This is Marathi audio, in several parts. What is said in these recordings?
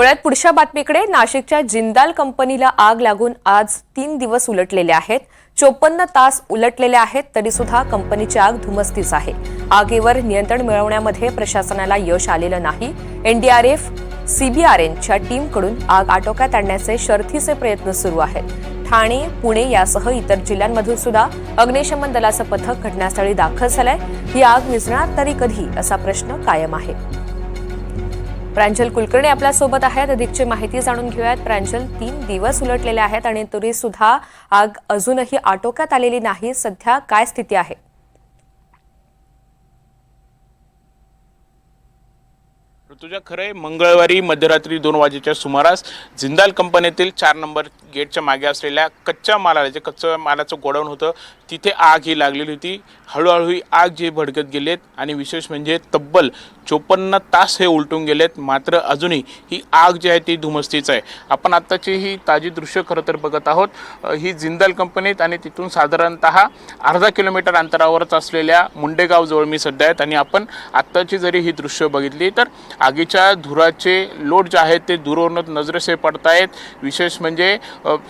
वळ्यात पुढच्या बातमीकडे नाशिकच्या जिंदाल कंपनीला आग लागून आज तीन दिवस उलटलेले आहेत. चोपन्न तास उलटलेले आहेत तरी सुद्धा कंपनीची आग धुमस्तीच आहे. आगीवर नियंत्रण मिळवण्यामध्ये प्रशासनाला यश आलेलं नाही. एनडीआरएफ सीबीआरएनच्या टीमकडून आग आटोक्यात आणण्याचे शर्थीचे प्रयत्न सुरू आहेत. ठाणे पुणे यासह इतर जिल्ह्यांमधून सुद्धा अग्निशमन दलाचं पथक घटनास्थळी दाखल झालंय. ही आग विझणार तरी कधी असा प्रश्न कायम आहे. प्रांजल कुलकर्णी आपल्यासोबत आहेत. अधिकची माहिती जाणून घेऊयात. प्रांजल तीन दिवस उलटलेले आहेत आणि तरी सुद्धा आग अजूनही आटोक्यात आलेली नाही. सध्या काय स्थिती आहे? ऋतुजा खरे मंगळवारी मध्यरात्री दोन वाजेच्या सुमारास जिंदाल कंपनीतील चार नंबर गेटच्या मागे असलेल्या कच्च्या मालाला जे कच्च्या मालाचं गोडाऊन होतं तिथे आग ही लागलेली होती. हळूहळू ही आग जी भडकत गेलेत आणि विशेष म्हणजे तब्बल चोपन्न तास हे उलटून गेलेत. मात्र अजूनही ही आग जी आहे ती धुमस्तीच आहे. आपण आत्ताची ही ताजी दृश्य खरं तर बघत आहोत. ही जिंदाल कंपनीत आणि तिथून साधारणत अर्धा किलोमीटर अंतरावरच असलेल्या मुंडेगावजवळ मी सध्या आहेत आणि आपण आत्ताची जरी ही दृश्य बघितली तर आगीच्या धुराचे लोट जे आहेत ते दूरवरूनच नजरेसे पडतायत. विशेष म्हणजे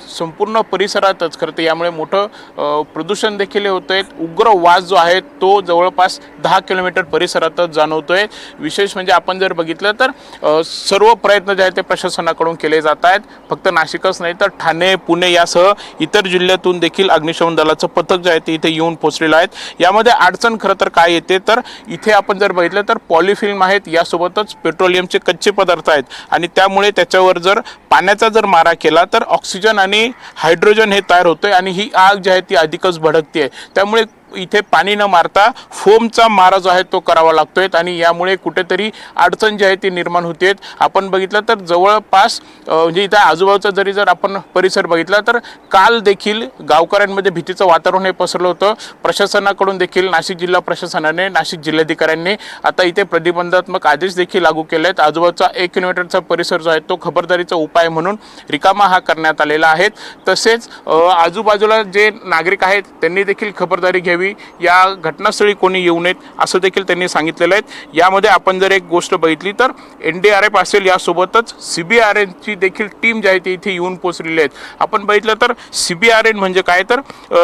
संपूर्ण परिसरातच खरं तर यामुळे मोठं प्रदूषण देखील होतं आहे उग्र वास जो आहे तो जवळपास दहा किलोमीटर परिसरातच जाणवतो आहे विशेष म्हणजे आपण जर बघितलं तर सर्व प्रयत्न जे आहेत ते प्रशासनाकडून केले जात आहेत फक्त नाशिकच नाही तर ठाणे पुणे यासह इतर जिल्ह्यातून देखील अग्निशमन दलाचं पथक जे आहे ते इथे येऊन पोहोचलेलं आहेत. यामध्ये अडचण खरं तर काय येते? तर इथे आपण जर बघितलं तर पॉलिफिल्म आहेत. यासोबतच पेट्रोलियमचे कच्चे पदार्थ आहेत. आणि त्यामुळे त्याच्यावर जर पाण्याचा जर मारा केला तर ऑक्सिजन आणि हायड्रोजन हे तयार होतंय आणि ही आग जी आहे ती अधिकच भडकते त्यामुळे इथे पाणी न मारता फोमचा मारा जो आहे तो करावा लागतोय आणि यामुळे कुठेतरी अडचण जी आहे ती निर्माण होते. आपण बघितलं तर जवळपास म्हणजे इथं आजूबाजूचा जरी जर आपण परिसर बघितला तर काल देखील गावकऱ्यांमध्ये भीतीचं वातावरण हे पसरलं होतं. प्रशासनाकडून देखील नाशिक जिल्हा प्रशासनाने नाशिक जिल्हाधिकाऱ्यांनी आता इथे प्रतिबंधात्मक आदेश देखील लागू केले आहेत आजूबाजूचा एक किलोमीटरचा परिसर जो आहे तो खबरदारीचा उपाय म्हणून रिकामा हा करण्यात आलेला आहे. तसेच आजूबाजूला जे नागरिक आहेत त्यांनी देखील खबरदारी घ्यावी. या घटनास्थळी कोणी येऊ नयेत असं देखील त्यांनी सांगितलेलं आहे. यामध्ये आपण जर एक गोष्ट बघितली तर एन डी आर एफ असेल यासोबतच सी बी आर एनची देखील टीम जी आहे ती इथे येऊन पोचलेली आहेत आपण बघितलं तर सी बी आर एन म्हणजे काय? तर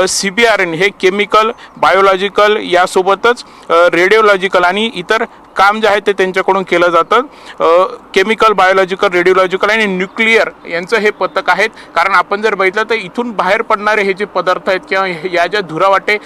सी बी आर एन हे केमिकल बायोलॉजिकल यासोबतच रेडिओलॉजिकल आणि इतर काम जे आहे ते त्यांच्याकडून केलं जातं. केमिकल बायोलॉजिकल रेडिओलॉजिकल आणि न्यूक्लिअर यांचं हे पथक आहेत. कारण आपण जर बघितलं तर इथून बाहेर पडणारे हे जे पदार्थ आहेत किंवा या ज्या धुरावाटे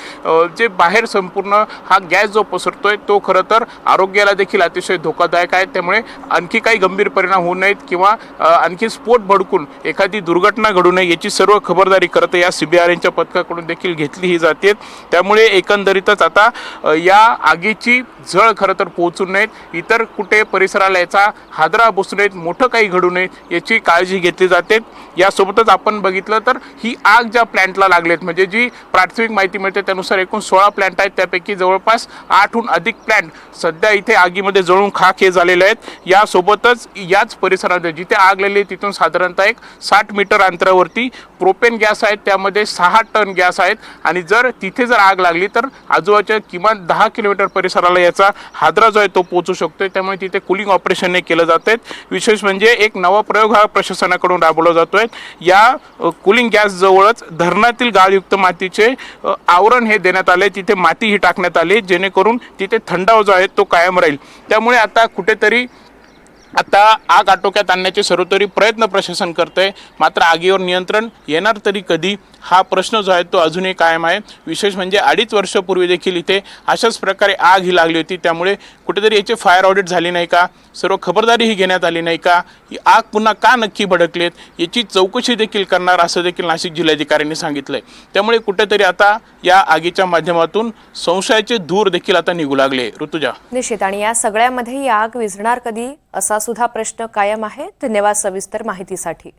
जे बाहेर संपूर्ण हा गॅस जो पसरतोय तो खरं तर आरोग्याला देखील अतिशय धोकादायक आहे. त्यामुळे आणखी काही गंभीर परिणाम होऊ नयेत किंवा आणखी स्फोट भडकून एखादी दुर्घटना घडू नये याची सर्व खबरदारी करत या सी बी आर एनच्या पथकाकडून देखील घेतलीही जाते. त्यामुळे एकंदरीतच आता या आगीची झळ खरं तर पोहोचू नयेत. इतर कुठे परिसराला याचा हादरा बसू नयेत मोठं काही घडू नये याची काळजी घेतली जाते. यासोबतच आपण बघितलं तर ही आग ज्या प्लॅन्टला लागलेत म्हणजे जी प्राथमिक माहिती मिळते त्यानुसार एकूण सोळा प्लॅन्ट आहेत. त्यापैकी जवळपास आठहून अधिक प्लॅन्ट सध्या इथे आगीमध्ये जळून खाक हे झालेले आहेत. यासोबतच याच परिसरामध्ये जिथे आग लागली आहे तिथून साधारणतः एक साठ मीटर अंतरावरती प्रोपेन गॅस आहेत. त्यामध्ये सहा टन गॅस आहेत. आणि जर तिथे जर आग लागली तर आजूबाजूच्या किमान दहा किलोमीटर परिसराला याचा हादरा जो आहे तो पोहोचू शकतो त्यामुळे तिथे कुलिंग ऑपरेशन हे केलं जात आहेत विशेष म्हणजे एक नवा प्रयोग हा प्रशासनाकडून राबवला जातो आहे या कुलिंग गॅस जवळच धरणातील गाळयुक्त मातीचे आवरण हे देण्यात आले तिथे माती ही टाकण्यात आली जेणेकरून तिथे थंडाव जो आहे तो कायम राहील. त्यामुळे आता कुठेतरी आता आग आटोक्यात आणण्याचे सर्वतरी प्रयत्न प्रशासन करतंय. मात्र आगीवर नियंत्रण येणार तरी कधी? हा प्रश्न जो आहे तो अजूनही कायम आहे. विशेष म्हणजे अडीच वर्षापूर्वी देखील इथे अशाच प्रकारे आग ही लागली होती. त्यामुळे कुठेतरी याची फायर ऑडिट झाली नाही का? सर्व खबरदारी ही घेण्यात आली नाही का? ही आग पुन्हा का नक्की भडकलेत? याची चौकशी देखील करणार असं देखील नाशिक जिल्हाधिकाऱ्यांनी सांगितलं आहे त्यामुळे कुठेतरी आता या आगीच्या माध्यमातून संशयाचे धूर देखील आता निघू लागले. ऋतुजा. निश्चित. आणि या सगळ्यामध्ये ही आग विझणार कधी? असा सुद्धा प्रश्न कायम आहे. धन्यवाद सविस्तर माहितीसाठी.